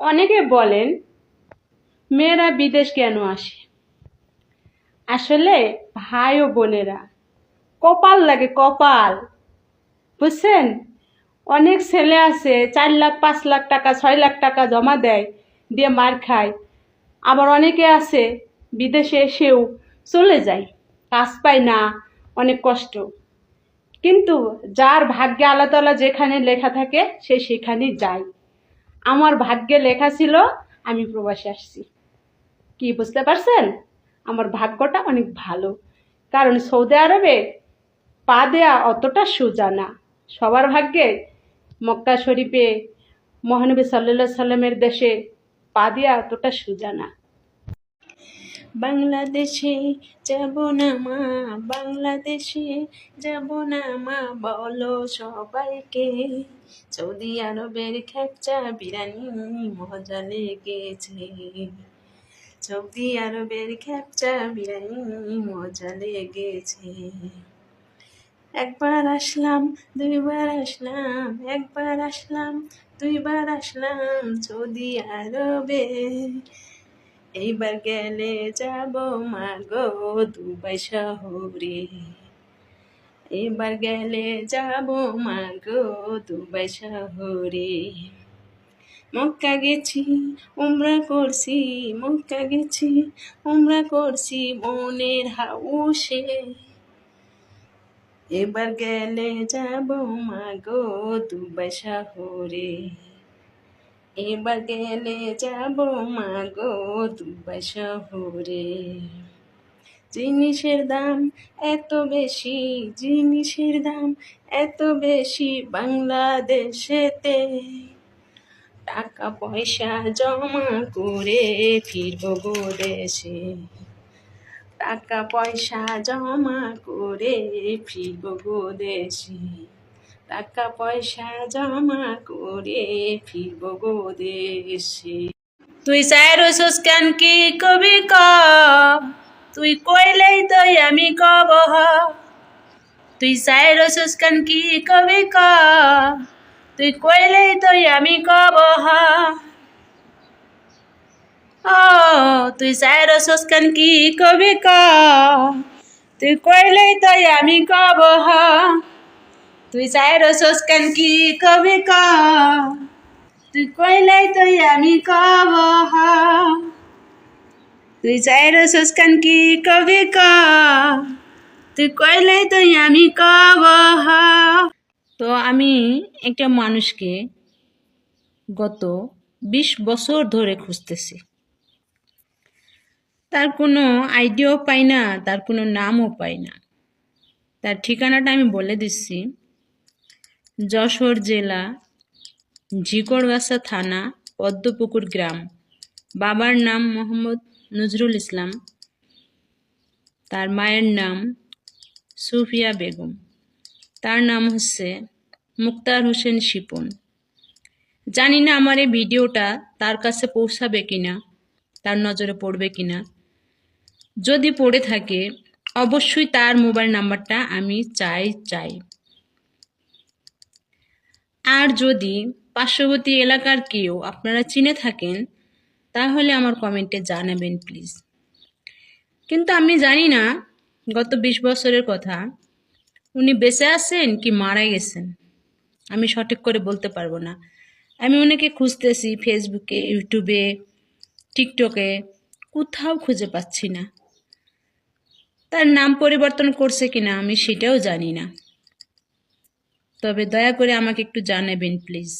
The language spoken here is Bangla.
অনেকে বলেন, মেয়েরা বিদেশ কেন আসে? আসলে ভাই ও বোনেরা, কপাল লাগে কপাল। বুঝছেন? অনেক ছেলে আছে, চার লাখ, পাঁচ লাখ টাকা, ছয় লাখ টাকা জমা দেয়, দিয়ে মার খায়। আবার অনেকে আছে, বিদেশে এসেও চলে যায়, কাজ পায় না, অনেক কষ্ট। কিন্তু যার ভাগ্যে আল্লাহ তালা যেখানে লেখা থাকে, সে সেখানেই যায়। আমার ভাগ্যে লেখা ছিল, আমি প্রবাসে আসছি। কি, বুঝতে পারছেন? আমার ভাগ্যটা অনেক ভালো। কারণ সৌদি আরবে পা দেয়া অতটা সোজা না। সবার ভাগ্যে মক্কা শরীফে মহানবী সাল্লা সাল্লামের দেশে পা দেয়া অতটা সোজা না। বাংলাদেশে যাব না মা, বাংলাদেশে যাব না মা, বলো সবাইকে। সৌদি আরবের খেপচা বিরানি মজা লেগেছে। সৌদি আরবের খেপচা বিরানি মজা লেগেছে। একবার আসলাম, দুইবার আসলাম, একবার আসলাম, দুইবার আসলাম সৌদি আরবে। এইবার গেলে যাব মা গো দুবাই শহরে। এবার গেলে যাব মা গো দুবাই শহরে। মক্কা গেছি, উমরা করছি, মক্কা গেছি, উমরা করছি মনের হাউসে। এবার গেলে যাব মা গো দুবাই শহরে। এবার গেলে যাব মা গো দুবাই শহরে। জিনিসের দাম এত বেশি, জিনিসের দাম এত বেশি বাংলাদেশেতে। টাকা পয়সা জমা করে ফিরব গো দেশে। টাকা পয়সা জমা করে ফিরব গো দেশে। টাকা পয়সা জমা করে ফিরব গো দেশে তুই চায়ের ওষুধ কেন কি কবি ক তুই কইলেই তো আমি কব। তুই চায়ের ওষুধ কেন কি কবি ক তুই কইলেই তো আমি কব। ও, তুই চায়ের ওষুধ কেন কি কবি ক তুই কইলেই তো আমি কব। তুই চায়ের কেন কি কবি ক? তুই কইলেই তো আমি কব তুই চায়ের কেন কি কবি ক? তুই কইলেই তো আমি কব। তো আমি একটা মানুষকে গত বিশ বছর ধরে খুঁজতেছি। তার কোনো আইডিয়াও পাই না, তার কোনো নামও পাই না। তার ঠিকানাটা আমি বলে দিচ্ছি। যশোর জেলা ঝিকড়গাছা থানা, পদ্মপুকুর গ্রাম। বাবার নাম মোহাম্মদ নজরুল ইসলাম। তার মায়ের নাম সুফিয়া বেগম। তার নাম হচ্ছে মুক্তার হোসেন শিপন। জানি না আমার এই ভিডিওটা তার কাছে পৌঁছাবে কিনা, তার নজরে পড়বে কিনা। যদি পড়ে থাকে, অবশ্যই তার মোবাইল নাম্বারটা আমি চাই চাই। আর যদি পার্শ্ববর্তী এলাকার কেউ আপনারা চিনে থাকেন, তাহলে আমার কমেন্টে জানাবেন, প্লিজ। কিন্তু আমি জানি না, গত বিশ বছরের কথা, উনি বেঁচে আছেন কি মারা গেছেন? আমি সঠিক করে বলতে পারব না। আমি ওনাকে খুঁজতেছি ফেসবুকে, ইউটিউবে, টিকটকে, কোথাও খুঁজে পাচ্ছি না। তার নাম পরিবর্তন করছে কিনা আমি সেটাও জানি না। তবে দয়া করে আমাকে একটু জানাবেন প্লিজ।